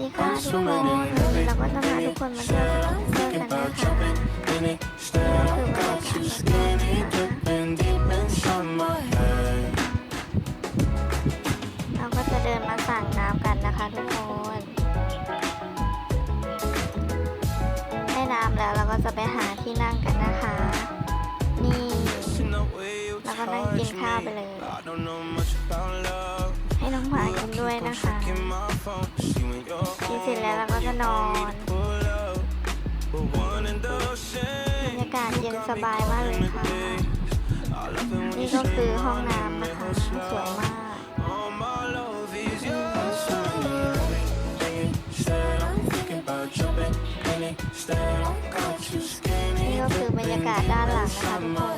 ดีค่ะทุกคนวันนี้เราก็จะพาทุกคนมาเที่ยวเที่ยวกันนะคะ in it. Stare, I got you skinny dipping deep inside my head. เราก็จะเดินมาสั่งน้ำกันนะคะทุกคนได้น้ำแล้วเราก็จะไปหาที่นั่งกันนะคะ นี่ In the way you แล้วก็นั่งกินข้าวไปเลย ให้น้องหมากินด้วยนะคะ จแล้วเราก็จะนอน pull up. But one and the บร same. รยากาศเย็นสบายมากเลยค่ะ I love it when นี่ you ก็คือ say ห้อง my น้ำ name นะคะ real สวย slow. มาก All my love is yours. Instead, I'm thinking about jumping in it. Instead, I got you skinny นี่ก็คือบรรยากาศด้านหลังนะคะทุกคน